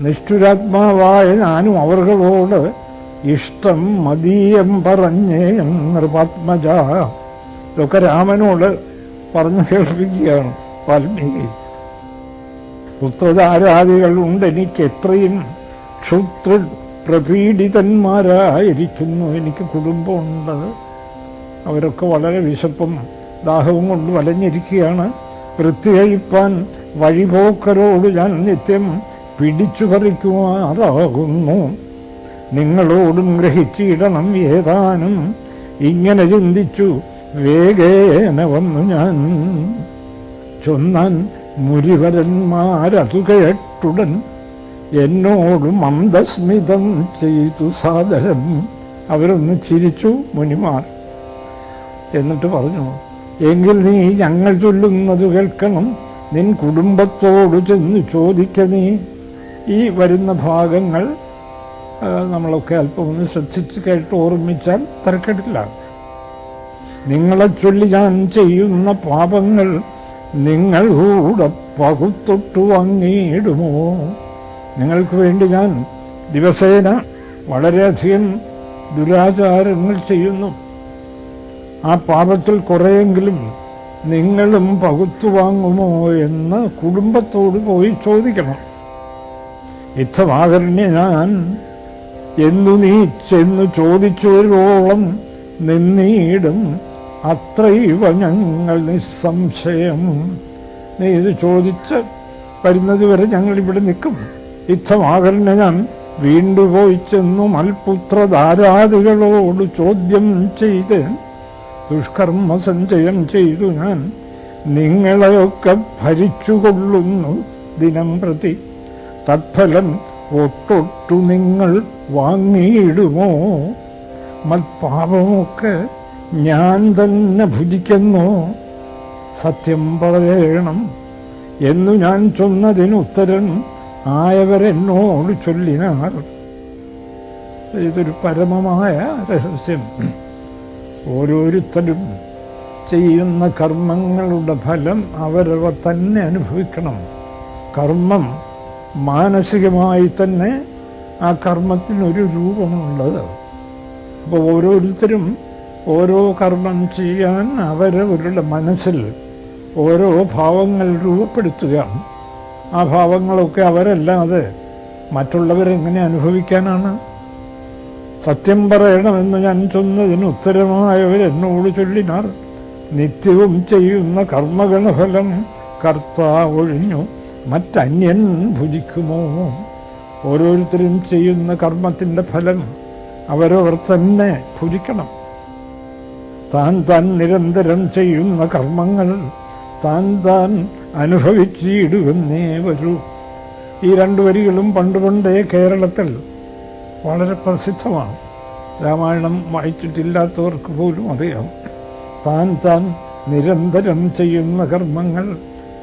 നിഷ്ഠുരാത്മാവായ ഞാനും അവർകളോട് ഇഷ്ടം മതീയം പറഞ്ഞേ നൃപാത്മജ ഇതൊക്കെ രാമനോട് പറഞ്ഞു കേൾപ്പിക്കുകയാണ് വാൽമീകി. പുത്രധാരാദികളുണ്ട് എനിക്ക് എത്രയും ക്ഷുത്ര പ്രപീഡിതന്മാരായിരിക്കുന്നു. എനിക്ക് കുടുംബമുണ്ട്. അവരൊക്കെ വളരെ വിശപ്പും ദാഹവും കൊണ്ട് വലഞ്ഞിരിക്കുകയാണ്. വൃത്തികഴിപ്പാൻ വഴിപോക്കരോട് ഞാൻ നിത്യം പിടിച്ചു പറിക്കുമാറാകുന്നു നിങ്ങളോടും ഗ്രഹിച്ചിടണം ഏതാനും. ഇങ്ങനെ ചിന്തിച്ചു വേഗേന വന്നു ഞാൻ. ചൊന്നാൻ മുരിവരന്മാരതു കേട്ടുടൻ എന്നോട് മന്ദസ്മിതം ചെയ്തു സാദരം. അവരൊന്ന് ചിരിച്ചു മുനിമാർ. എന്നിട്ട് പറഞ്ഞു എങ്കിൽ നീ ഞങ്ങൾ ചൊല്ലുന്നത് കേൾക്കണം. നിൻ കുടുംബത്തോട് ചെന്ന് ചോദിക്ക നീ ഈ വരുന്ന ഭാഗങ്ങൾ നമ്മളൊക്കെ അല്പം ഒന്ന് ശ്രദ്ധിച്ച് കേട്ട് ഓർമ്മിച്ചാൽ തരക്കെട്ടില്ല നിങ്ങളെ ചൊല്ലി ഞാൻ ചെയ്യുന്ന പാപങ്ങൾ നിങ്ങൾ കൂടെ പകുത്തൊട്ടു വാങ്ങിയിടുമോ? നിങ്ങൾക്ക് വേണ്ടി ഞാൻ ദിവസേന വളരെയധികം ദുരാചാരങ്ങൾ ചെയ്യുന്നു. ആ പാപത്തിൽ കുറെയെങ്കിലും നിങ്ങളും പകുത്തു വാങ്ങുമോ എന്ന് കുടുംബത്തോട് പോയി ചോദിക്കണം. യുദ്ധമാകരണ്യ ഞാൻ എന്നു നീ ചെന്നു ചോദിച്ചു വരുവോളം നിന്നീടും അത്രൈവ ഞങ്ങൾ നിസ്സംശയം. നീ ഇത് ചോദിച്ച് വരുന്നതുവരെ ഞങ്ങൾ ഇവിടെ നിൽക്കും. യുദ്ധമാകരണ്യ ഞാൻ വീണ്ടു പോയി ചെന്നു മൽപുത്രധാരാദികളോട് ചോദ്യം ചെയ്ത് ദുഷ്കർമ്മ സഞ്ചയം ചെയ്തു ഞാൻ. നിങ്ങളെയൊക്കെ ഭരിച്ചുകൊള്ളുന്നു ദിനം പ്രതി. തത്ഫലം ഒട്ടൊട്ടു നിങ്ങൾ വാങ്ങിയിടുമോ? മത്പാപമൊക്കെ ഞാൻ തന്നെ ഭുജിക്കുന്നു. സത്യം പറയണം എന്നു ഞാൻ ചൊന്നതിനുത്തരം ആയവരെന്നോട് ചൊല്ലിനാർ. ഇതൊരു പരമമായ രഹസ്യം. ഓരോരുത്തരും ചെയ്യുന്ന കർമ്മങ്ങളുടെ ഫലം അവരവർ തന്നെ അനുഭവിക്കണം. കർമ്മം മാനസികമായി തന്നെ ആ കർമ്മത്തിനൊരു രൂപമുള്ളത്. അപ്പോൾ ഓരോരുത്തരും ഓരോ കർമ്മം ചെയ്യാൻ അവരവരുടെ മനസ്സിൽ ഓരോ ഭാവങ്ങൾ രൂപപ്പെടുത്തുകയാണ്. ആ ഭാവങ്ങളൊക്കെ അവരല്ലാതെ മറ്റുള്ളവരെങ്ങനെ അനുഭവിക്കാനാണ്? സത്യം പറയണമെന്ന് ഞാൻ ചൊന്നതിന് ഉത്തരമായവർ എന്നോട് ചൊല്ലിനാർ. നിത്യവും ചെയ്യുന്ന കർമ്മഗണഫലം കർത്താവൊഴിഞ്ഞു മറ്റന്യൻ ഭുജിക്കുമോ? ഓരോരുത്തരും ചെയ്യുന്ന കർമ്മത്തിന്റെ ഫലം അവരവർ തന്നെ ഭുജിക്കണം. താൻ താൻ നിരന്തരം ചെയ്യുന്ന കർമ്മങ്ങൾ താൻ താൻ അനുഭവിച്ചിടുവെന്നേ വരൂ. ഈ രണ്ടു വരികളും പണ്ടുപണ്ടേ കേരളത്തിൽ വളരെ പ്രസിദ്ധമാണ്. രാമായണം വായിച്ചിട്ടില്ലാത്തവർക്ക് പോലും അറിയാം. താൻ താൻ നിരന്തരം ചെയ്യുന്ന കർമ്മങ്ങൾ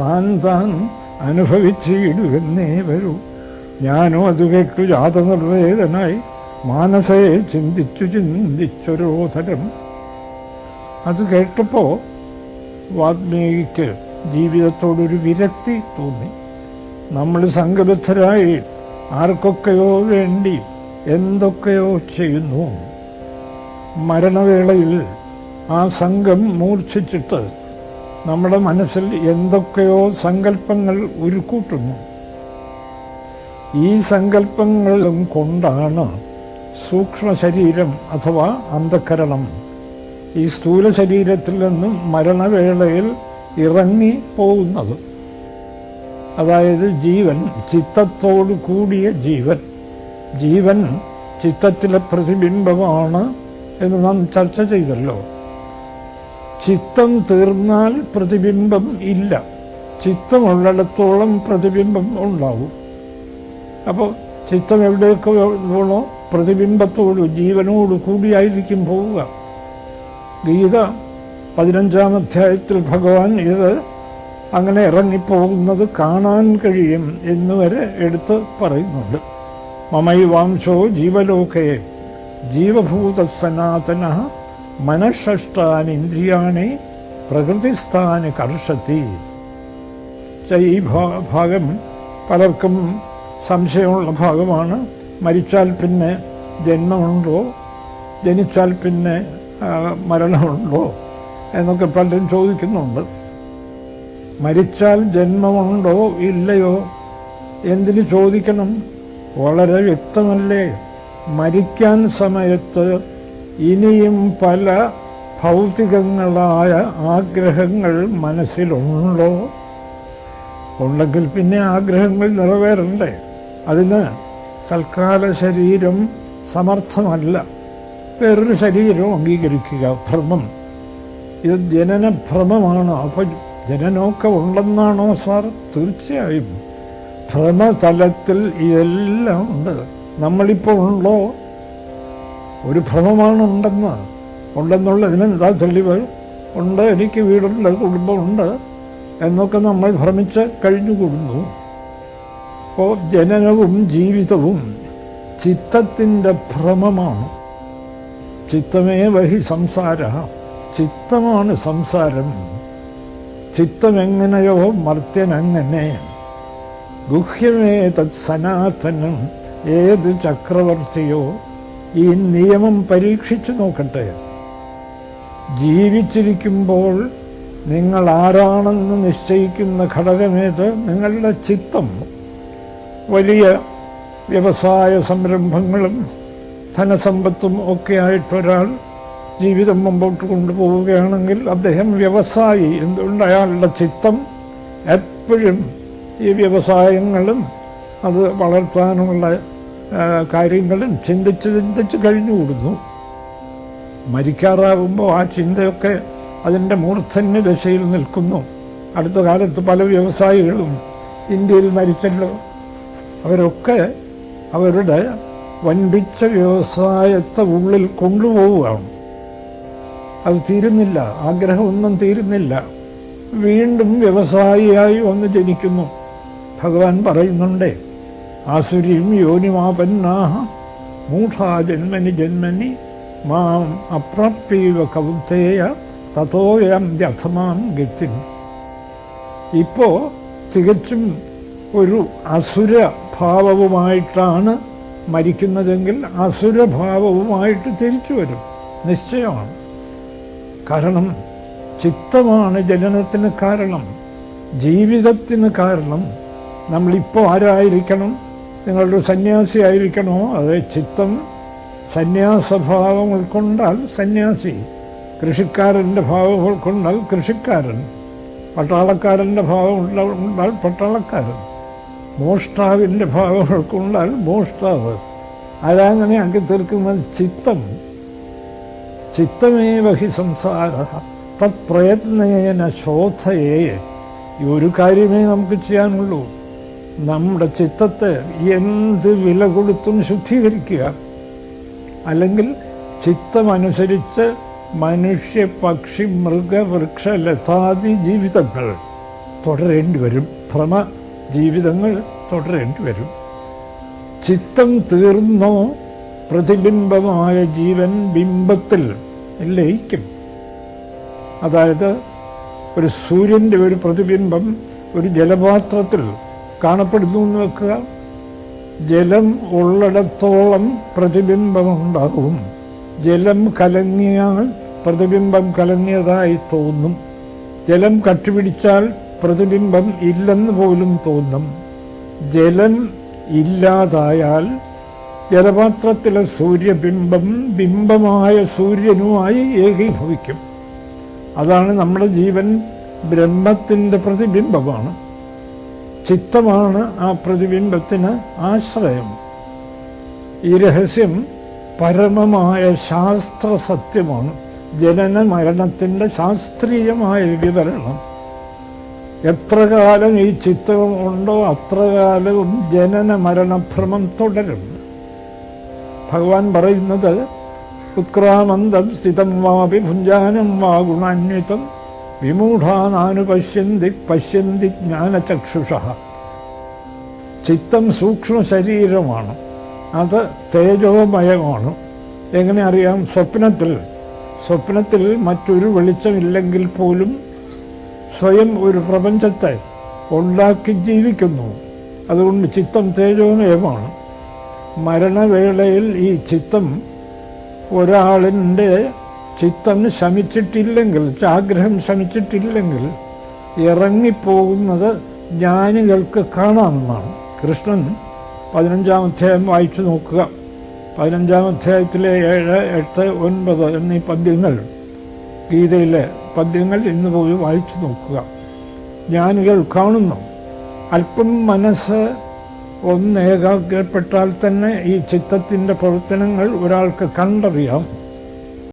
താൻ താൻ അനുഭവിച്ചിടുവെന്നേ വരൂ. ഞാനോ അത് ജാത ജാതനിർവേദനായി മാനസയെ ചിന്തിച്ചു ചിന്തിച്ചൊരോധരം അത് കേട്ടപ്പോ വാൽമീകിക്ക് ജീവിതത്തോടൊരു വിരക്തി തോന്നി. നമ്മൾ സംഘബദ്ധരായി ആർക്കൊക്കെയോ വേണ്ടി എന്തൊക്കെയോ ചെയ്യുന്നു. മരണവേളയിൽ ആ സംഘം മൂർച്ഛിച്ചിട്ട് നമ്മുടെ മനസ്സിൽ എന്തൊക്കെയോ സങ്കല്പങ്ങൾ ഉരുക്കൂട്ടുന്നു. ഈ സങ്കല്പങ്ങളും കൊണ്ടാണ് സൂക്ഷ്മ ശരീരം അഥവാ അന്ധക്കരണം ഈ സ്ഥൂല ശരീരത്തിൽ നിന്നും മരണവേളയിൽ ഇറങ്ങി പോകുന്നത്. അതായത് ജീവൻ ചിത്തത്തോട് കൂടിയ ജീവൻ. ജീവൻ ചിത്തത്തിലെ പ്രതിബിംബമാണ് എന്ന് നാം ചർച്ച ചെയ്തല്ലോ. ചിത്തം തീർന്നാൽ പ്രതിബിംബം ഇല്ല. ചിത്തമുള്ളിടത്തോളം പ്രതിബിംബം ഉണ്ടാവും. അപ്പോൾ ചിത്തം എവിടെയൊക്കെ വേണോ പ്രതിബിംബത്തോട് ജീവനോട് കൂടിയായിരിക്കും പോവുക. ഗീത പതിനഞ്ചാം അധ്യായത്തിൽ ഭഗവാൻ ഇത് അങ്ങനെ ഇറങ്ങിപ്പോകുന്നത് കാണാൻ കഴിയും എന്നുവരെ എടുത്ത് പറയുന്നുണ്ട്. മമൈവാംശോ ജീവലോകേ ജീവഭൂത സനാതന മനഃഷ്ടാനിന്ദ്രിയാണി പ്രകൃതിസ്ഥാന് കർഷത്തി ഈ ഭാഗം പലർക്കും സംശയമുള്ള ഭാഗമാണ്. മരിച്ചാൽ പിന്നെ ജന്മമുണ്ടോ? ജനിച്ചാൽ പിന്നെ മരണമുണ്ടോ? എന്നൊക്കെ പലരും ചോദിക്കുന്നുണ്ട്. മരിച്ചാൽ ജന്മമുണ്ടോ? ഇല്ലയോ? എന്തിനു ചോദിക്കണം? വളരെ വ്യക്തമല്ലേ? മരിക്കാൻ സമയത്ത് ഇനിയും പല ഭൗതികങ്ങളായ ആഗ്രഹങ്ങൾ മനസ്സിലുണ്ടോ? ഉണ്ടെങ്കിൽ പിന്നെ ആഗ്രഹങ്ങൾ നിറവേറണ്ടേ? അതിന് തൽക്കാല ശരീരം സമർത്ഥമല്ല. വേറൊരു ശരീരം അംഗീകരിക്കുക. ഭ്രമം ഇത് ജനനഭ്രമമാണ് അപ്പൊ ജനനമൊക്കെ ഉണ്ടെന്നാണോ സാർ? തീർച്ചയായും. ഭ്രമതലത്തിൽ ഇതെല്ലാം ഉണ്ട്. നമ്മളിപ്പോൾ ഉണ്ടോ? ഒരു ഭ്രമമാണ് ഉണ്ടെന്ന് ഉണ്ടെന്നുള്ളതിന് എന്താ തെളിവ് ഉണ്ട് എനിക്ക് വീടുണ്ട് കുടുംബമുണ്ട് എന്നൊക്കെ നമ്മൾ ഭ്രമിച്ച് കഴിഞ്ഞുകൂടുന്നു. അപ്പോ ജനനവും ജീവിതവും ചിത്തത്തിന്റെ ഭ്രമമാണ്. ചിത്തമേ വഹി സംസാര ചിത്തമാണ് സംസാരം. ചിത്തമെങ്ങനെയോ മർത്യനങ്ങനെ. ഗുഹ്യമേ തത് സനാതനം ഏത് ചക്രവർത്തിയോ ഈ നിയമം പരീക്ഷിച്ചു നോക്കട്ടെ. ജീവിച്ചിരിക്കുമ്പോൾ നിങ്ങൾ ആരാണെന്ന് നിശ്ചയിക്കുന്ന ഘടകമേത്? നിങ്ങളുടെ ചിത്തം. വലിയ വ്യവസായ സംരംഭങ്ങളും ധനസമ്പത്തും ഒക്കെ ആയിട്ടൊരാൾ ജീവിതം മുമ്പോട്ട് കൊണ്ടുപോവുകയാണെങ്കിൽ അദ്ദേഹം വ്യവസായി എന്തുകൊണ്ട് അയാളുടെ ചിത്തം? എപ്പോഴും ഈ വ്യവസായങ്ങളും അത് വളർത്താനുള്ള കാര്യങ്ങളും ചിന്തിച്ച് ചിന്തിച്ച് കഴിഞ്ഞുകൂടുന്നു മരിക്കാറാവുമ്പോൾ ആ ചിന്തയൊക്കെ അതിന്റെ മൂർധന്യ ദശയിൽ നിൽക്കുന്നു. അടുത്ത കാലത്ത് പല വ്യവസായികളും ഇന്ത്യയിൽ മരിച്ചല്ലോ. അവരൊക്കെ അവരുടെ വൻപിച്ച വ്യവസായത്തെ ഉള്ളിൽ കൊണ്ടുപോവുകയാണ്. അത് തീരുന്നില്ല. ആഗ്രഹമൊന്നും തീരുന്നില്ല. വീണ്ടും വ്യവസായിയായി ഒന്ന് ജനിക്കുന്നു. ഭഗവാൻ പറയുന്നുണ്ടേ ആസുരീം യോനിമാപന്നാഹ. മൂഢാ ജന്മനി ജന്മനി. മാം അപ്രാപ്യവ കൗത്തേയ തഥോയം വ്യഥമാം ഗതി. ഇപ്പോ തികച്ചും ഒരു അസുര ഭാവവുമായിട്ടാണ് മരിക്കുന്നതെങ്കിൽ അസുരഭാവവുമായിട്ട് തിരിച്ചു വരും. നിശ്ചയമാണ്. കാരണം ചിത്തമാണ് ജനനത്തിന് കാരണം. ജീവിതത്തിന് കാരണം. നമ്മളിപ്പോൾ ആരായിരിക്കണം? നിങ്ങളൊരു സന്യാസി ആയിരിക്കണോ? അത് ചിത്തം സന്യാസഭാവം ഉൾക്കൊണ്ടാൽ സന്യാസി. കൃഷിക്കാരന്റെ ഭാവം ഉൾക്കൊണ്ടാൽ കൃഷിക്കാരൻ. പട്ടാളക്കാരന്റെ ഭാവം ഉണ്ടാൽ പട്ടാളക്കാരൻ. മോഷ്ടാവിന്റെ ഭാവം ഉൾക്കൊണ്ടാൽ മോഷ്ടാവ്. അതങ്ങനെ ആക്കി തീർക്കുന്നത് ചിത്തം. ചിത്തമേവ ഹി സംസാര. തത്പ്രയത്നേന ശോധയേ. ഈ ഒരു കാര്യമേ നമുക്ക് ചെയ്യാനുള്ളൂ. നമ്മുടെ ചിത്തത്തെ എന്ത് വില കൊടുത്തും ശുദ്ധീകരിക്കുക. അല്ലെങ്കിൽ ചിത്തമനുസരിച്ച് മനുഷ്യ പക്ഷി മൃഗ വൃക്ഷ ലതാദി ജീവിതങ്ങൾ തുടരേണ്ടി വരും. ഭ്രമ ജീവിതങ്ങൾ തുടരേണ്ടി വരും. ചിത്തം തീർന്നോ പ്രതിബിംബമായ ജീവൻ ബിംബത്തിൽ ലയിക്കും. അതായത് ഒരു സൂര്യന്റെ ഒരു പ്രതിബിംബം ഒരു ജലപാത്രത്തിൽ കാണപ്പെടുന്നു എന്ന് വെക്കുക. ജലം ഉള്ളിടത്തോളം പ്രതിബിംബമുണ്ടാകും. ജലം കലങ്ങിയാൽ പ്രതിബിംബം കലങ്ങിയതായി തോന്നും. ജലം കട്ടുപിടിച്ചാൽ പ്രതിബിംബം ഇല്ലെന്ന് പോലും തോന്നും. ജലം ഇല്ലാതായാൽ ജലപാത്രത്തിലെ സൂര്യബിംബം ബിംബമായ സൂര്യനുമായി ഏകീഭവിക്കും. അതാണ് നമ്മുടെ ജീവൻ ബ്രഹ്മത്തിന്റെ പ്രതിബിംബമാണ്. ചിത്തമാണ് ആ പ്രതിബിംബത്തിന് ആശ്രയം. ഈ രഹസ്യം പരമമായ ശാസ്ത്ര സത്യമാണ്. ജനന മരണത്തിന്റെ ശാസ്ത്രീയമായ വിവരണം. എത്ര കാലം ഈ ചിത്രം ഉണ്ടോ അത്ര കാലവും ജനന മരണഭ്രമം തുടരും. ഭഗവാൻ പറയുന്നത് ഉത്ക്രാമന്തം സ്ഥിതം വാപി ഭുഞ്ചാനം വാ ഗുണാന്വിതം വിമൂഢാനാനുപശ്യന്തി പശ്യന്തി ജ്ഞാനചക്ഷുഷ. ചിത്തം സൂക്ഷ്മ ശരീരമാണ്. അത് തേജോമയമാണ്. എങ്ങനെ അറിയാം? സ്വപ്നത്തിൽ. സ്വപ്നത്തിൽ മറ്റൊരു വെളിച്ചമില്ലെങ്കിൽ പോലും സ്വയം ഒരു പ്രപഞ്ചത്തെ ഉണ്ടാക്കി ജീവിക്കുന്നു. അതുകൊണ്ട് ചിത്തം തേജോമയമാണ്. മരണവേളയിൽ ഈ ചിത്തം ഒരാളിന്റെ ചിത്തം ശമിച്ചിട്ടില്ലെങ്കിൽ ആഗ്രഹം ശമിച്ചിട്ടില്ലെങ്കിൽ ഇറങ്ങിപ്പോകുന്നത് ജ്ഞാനികൾക്ക് കാണാമെന്നാണ് കൃഷ്ണൻ പതിനഞ്ചാം അധ്യായം വായിച്ചു നോക്കുക. പതിനഞ്ചാം അധ്യായത്തിലെ ഏഴ് എട്ട് ഒൻപത് എന്നീ പദ്യങ്ങൾ ഗീതയിലെ പദ്യങ്ങൾ ഇന്ന് പോയി വായിച്ചു നോക്കുക. ജ്ഞാനികൾ കാണുന്നു. അല്പം മനസ്സ് ഒന്ന് ഏകാഗ്രപ്പെട്ടാൽ തന്നെ ഈ ചിത്തത്തിന്റെ പ്രവർത്തനങ്ങൾ ഒരാൾക്ക് കണ്ടറിയാം.